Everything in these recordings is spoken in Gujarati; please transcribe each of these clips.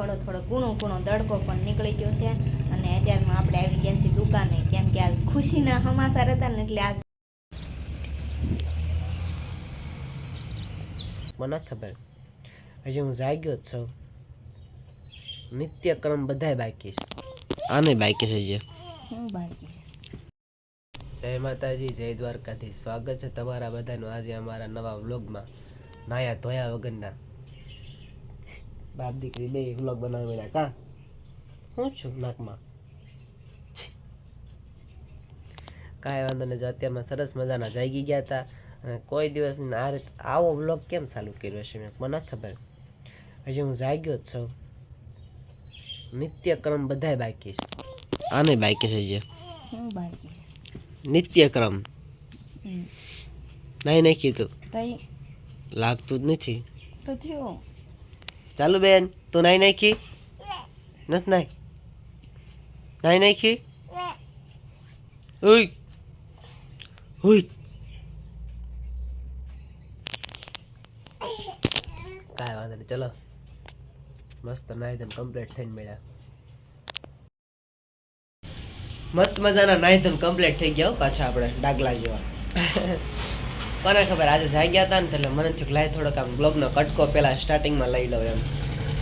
થોડો થોડો કૂણો કૂણો તડકો પણ નીકળી ગયો છે. અને અત્યારમાં આપણે આવી ગયા છીએ દુકાને. કેમ કે આજ ખુશીના હમાસા હતા ને એટલે આ મને ખબર. હજી હું જાગ્યો જ છું. નિત્યક્રમ બધાય બાકી છે. આને બાકી છે જે? હું બાકી જય માતાજી જય દ્વારકાથી સ્વાગત છે તમારા બધાનું આજે અમારા નવા વ્લોગમાં. નાયા ધોયા વગરના. બાપ દીકરી બે વ્લોગ બનાવેલા કા? હું છું નાકમાં. કાંઈ વાંધો નહીં જો અત્યારમાં સરસ મજાના જાગી ગયા હતા કોઈ દિવસ આ રીતે આવો વ્લોગ કેમ ચાલુ કર્યો છે મેં? મને ખબર. હજી હું જાગ્યો જ છું. નિત્યક્રમ બધાય બાકી છે. આને બાકી છે જે? નિત્યક્રમ. નહીં નહીં કીધું. લાગતું જ નથી. તો થયો. ચાલુ બેન તું નાઈ નાખી? નથી નાઈ? નાઈ નાખી? ઉઈ. ઉઈ. કાંઈ વાંધો નહીં ચલો. મસ્ત નાઈ ધન કમ્પ્લીટ થઈને મળ્યા. મસ્ત મજાના નાઈ ધોઈને કમ્પ્લીટ થઈ ગયા હો પાછા આપણે ડાગલા જેવા. કોને ખબર આજે જાગ્યા હતા ને એટલે મને થયું લાય થોડોક આમ બ્લોગનો કટકો પહેલાં સ્ટાર્ટિંગમાં લઈ લઉં એમ.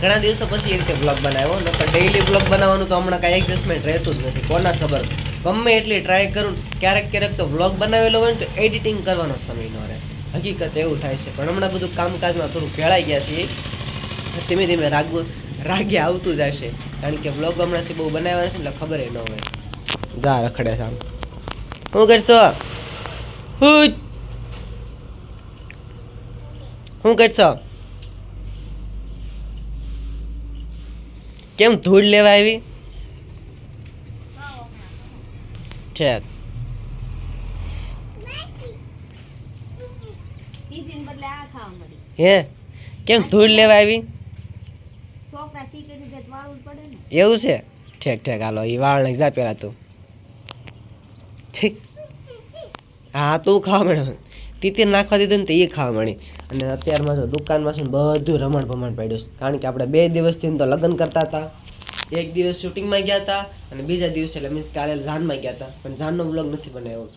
ઘણા દિવસો પછી એ રીતે બ્લોગ બનાવ્યો નકર ડેઈલી બ્લોગ બનાવવાનું તો હમણાં કાંઈ એડજસ્ટમેન્ટ રહેતું જ નથી કોના ખબર? ગમે એટલી ટ્રાય કરું ક્યારેક ક્યારેક તો બ્લોગ બનાવેલો હોય ને તો એડિટિંગ કરવાનો સમય ન રહે. હકીકત એવું થાય છે પણ હમણાં બધું કામકાજમાં થોડું ભેળાઈ ગયા છે ધીમે ધીમે રાગવું રાગે આવતું જ હશે કારણ કે બ્લોગ હમણાંથી બહુ બનાવ્યા નથી એટલે ખબર ન હોય. ગા રખડે છે આમ. શું કરશો? હું શું કરશો કેમ ધૂળ લેવા આવી? મળી હે? કેમ ધૂળ લેવા આવી? એવું છે? ઠેક ઠેક હાલો એ વાળ નહીં જા પેલા તું. ઠીક. હા તું ખાવા મળ્યો તીતીર નાખવા દીધું ને તો એ ખાવા મળી. અને અત્યારમાં જો દુકાનમાં છે ને બધું રમણ ભમણ પડ્યું છે. કારણ કે આપણે બે દિવસથી તો લગ્ન કરતા હતા. એક દિવસ શૂટિંગમાં ગયા હતા અને બીજા દિવસે એટલે મીન્સ કાલે જાનમાં ગયા હતા. પણ જાનનો બ્લોગ નથી બનાવ્યો.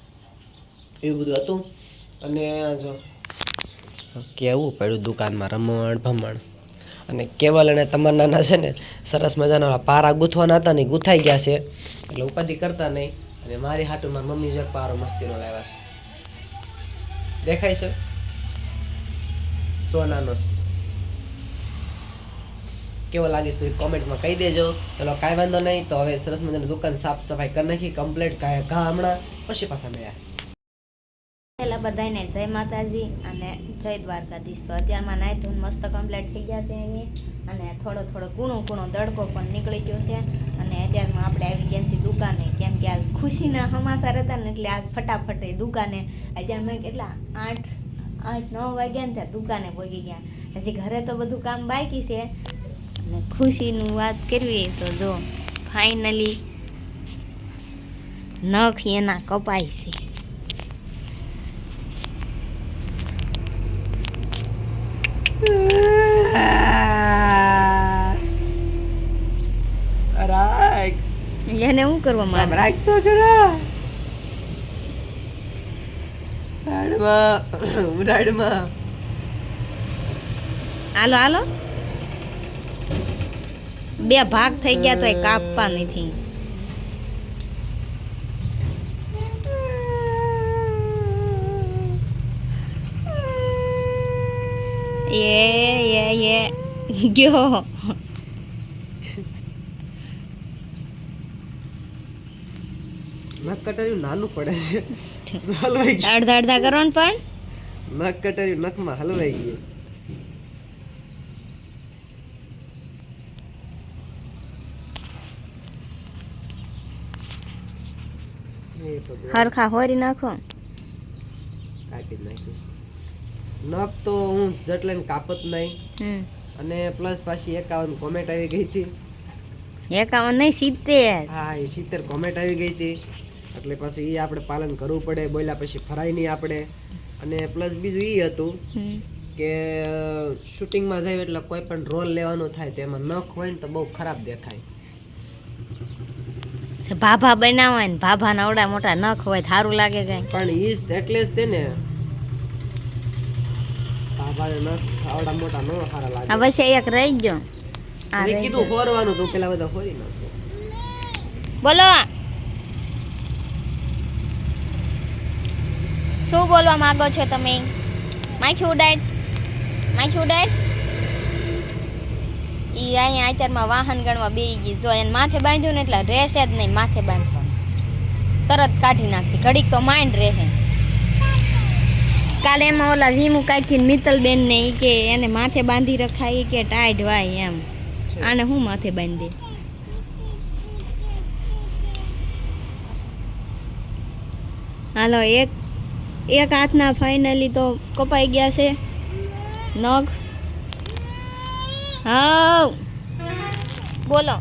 એવું બધું હતું. અને જો કેવું પડ્યું દુકાનમાં રમણ ભમણ. અને કેવલ અને તમન્નાના છે ને સરસ મજાના પારા ગૂંથવાના હતા ને ગૂંથાઈ ગયા છે. એટલે ઉપાધિ કરતા નહીં. અને મારી હાટુમાં મમ્મી જગ પારો મસ્તીનો લાવ્યા છે. દેખાય છે? સોનાનો કેવો લાગે છે કોમેન્ટમાં કહી દેજો. ચલો, કાંઈ વાંધો નહીં, તો હવે સરસ મજાની દુકાન સાફ સફાઈ કરી નાખી કમ્પ્લીટ કાંઈ ઘા હમણાં. પછી પાછા મળ્યા. બધાને જય માતાજી અને જય દ્વારકાધીશ. તો અત્યારમાં નાઈ ધૂન મસ્ત કમ્પ્લીટ થઈ ગયા છે એની અને થોડો થોડો કૂણો કૂણો તડકો પણ નીકળી ગયો છે. અને અત્યારમાં આપણે આવી ગયા છીએ દુકાને. કેમ કે આજ ખુશીના સમાચાર હતા ને એટલે આજ ફટાફટ દુકાને. અત્યારમાં કેટલા? આઠ આઠ, નવ વાગ્યા ને ત્યાં દુકાને પહોંચી ગયા. હજી ઘરે તો બધું કામ બાકી છે. અને ખુશીનું વાત કરવી તો જો ફાઇનલી નખ એના કપાય છે. એને શું કરવા માં રાખતો જરા રાડમાં રાડમાં. હાલો હાલો. બે ભાગ થઈ ગયા તો એ કાપવા નથી. એ એ એ. ગયો. નખ કટાર્યું નાનું પડે છે. હલવાઈ ગયું. અડધા અડધા કરો ને પણ? નખ કટાર્યું નખમાં હલવાઈ ગયું. હરખા હોરી નાખો. કાપી નાખ્યું નખ. તો હું જટલે કાપત નહીં અને પ્લસ પાછી એકાવન કોમેન્ટ આવી ગઈ હતી. એકાવન નહીં સિત્તેર. હા એ સિત્તેર કોમેન્ટ આવી ગઈ હતી. એટલે પછી એ આપણે પાલન કરવું પડે બોલ્યા પછી ફરાય નહીં આપણે. અને પ્લસ બીજું એ હતું કે શૂટિંગમાં જાય એટલે કોઈ પણ રોલ લેવાનો થાય તેમાં નખ હોય ને તો બહુ ખરાબ દેખાય. ભાભા બનાવાય ને ભાભા નવડા મોટા નખ હોય સારું લાગે કઈ. પણ ઈ એટલે જ તેને નખ આવડા મોટા નો સારા લાગે. હવે છે એક રહી ગયો. આ કીધું ગયો. ફોરવાનું પેલા બધા નાખો. બોલો. શું બોલવા માંગો છો તમે? માખી ઉડાડ. માખી ઉડાડ. એ અહીંયા અત્યારમાં વાહન ગણવા બેસી ગઈ. જો એને માથે બાંધ્યું ને એટલે રહેશે જ નહીં માથે બાંધવાનું. તરત કાઢી નાખી. ઘડીક તો માઇન્ડ રહે. કાલે એમાં ઓલા વીમુ કાકીને મિત્તલબેન ને એ કે એને માથે બાંધી રખાય કે ટાઈટ વાય એમ. આને હું માથે બાંધી? હાલો એક એક હાથના ફાઇનલી તો કપાઈ ગયા છે. નખ. હા બોલો.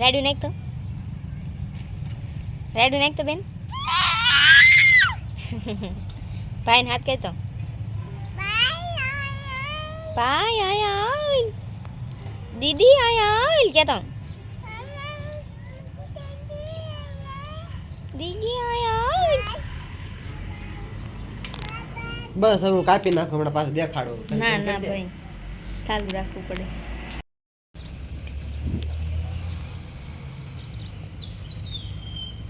રેડ્યું નાખ તો રેડ્યું નાખ તો બેન ભાઈને હાથ કહેતો ભાઈ આયા દીદી આયા કહેતો દીદી આયા બસ હવે હું કાપી નાખું હમણાં પાછું દેખાડો ના ના ભાઈ ચાલુ રાખવું પડે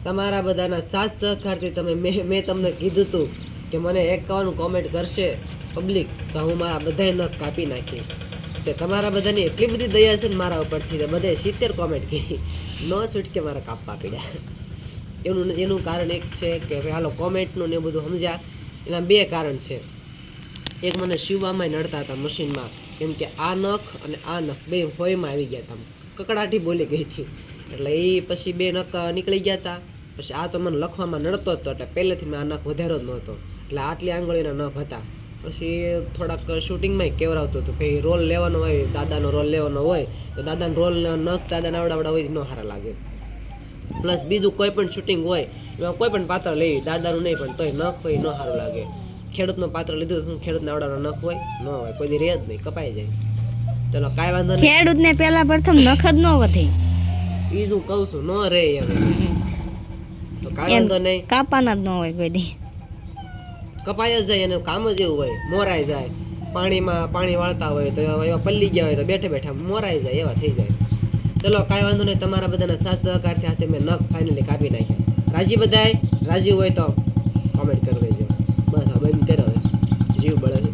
તમારા બધાના સાથ સહકારથી તમે મેં મેં તમને કીધું હતું કે મને એકાવન કોમેન્ટ કરશે પબ્લિક તો હું મારા બધાય નખ કાપી નાખીશ તે તમારા બધાની એટલી બધી દયા છે ને મારા ઉપરથી તે બધાએ સિત્તેર કોમેન્ટ કરી. ન છૂટકે મારા કાપવા પડ્યા. એનું એનું કારણ એક છે કે ભાઈ હાલો કોમેન્ટનું ને બધું સમજ્યા. એના બે કારણ છે. એક મને શિવવામાં નડતા હતા મશીનમાં. કેમ કે આ નખ અને આ નખ બે હોયમાં આવી ગયા હતા કકડાટી બોલી ગઈ હતી. એટલે એ પછી બે નખ નીકળી ગયા હતા પછી આ તો મને લખવામાં નડતો હતો એટલે પહેલેથી મેં આ નખ વધારો જ નહોતો. એટલે આટલી આંગળીના નખ હતા. પછી થોડાક શૂટિંગમાં કેવરાવતું હતું કે રોલ લેવાનો હોય દાદાનો રોલ લેવાનો હોય તો દાદાનો રોલ નખ દાદાના આવડાવડા હોય ન સારા લાગે. પ્લસ બીજું કોઈ પણ શૂટિંગ હોય એમાં કોઈ પણ પાત્ર લેવી દાદાનું નહીં પણ તોય નખ હોય ન સારું લાગે. ખેડૂતનું પાત્ર લીધું તો શું ખેડૂતને આવડાનો નખ હોય? ન હોય કોઈ રહે જ નહીં કપાઈ જાય. ચલો કાંઈ વાંધો નહીં. ખેડૂતને પેલા પ્રથમ નખ જ ન વધે. એ હું કહું છું ન રહે હવે. તો કાંઈ વાંધો નહીં. કાપાના જ ન હોય કોઈ દી. કપાય જ જાય એનું કામ જ એવું હોય મોરાઈ જાય. પાણીમાં પાણી વાળતા હોય તો એવા એવા પલ્લી ગયા હોય તો બેઠે બેઠા મોરાઈ જાય, એવા થઈ જાય. ચલો, કાંઈ વાંધો નહીં, તમારા બધાના સાથ સહકારથી આજે મેં નખ ફાઇનલી કાપી નાખ્યા. રાજી બધાય? રાજી હોય તો કોમેન્ટ કરી દેજો. બસ હવે બંધ કરે હવે. જીવ બળે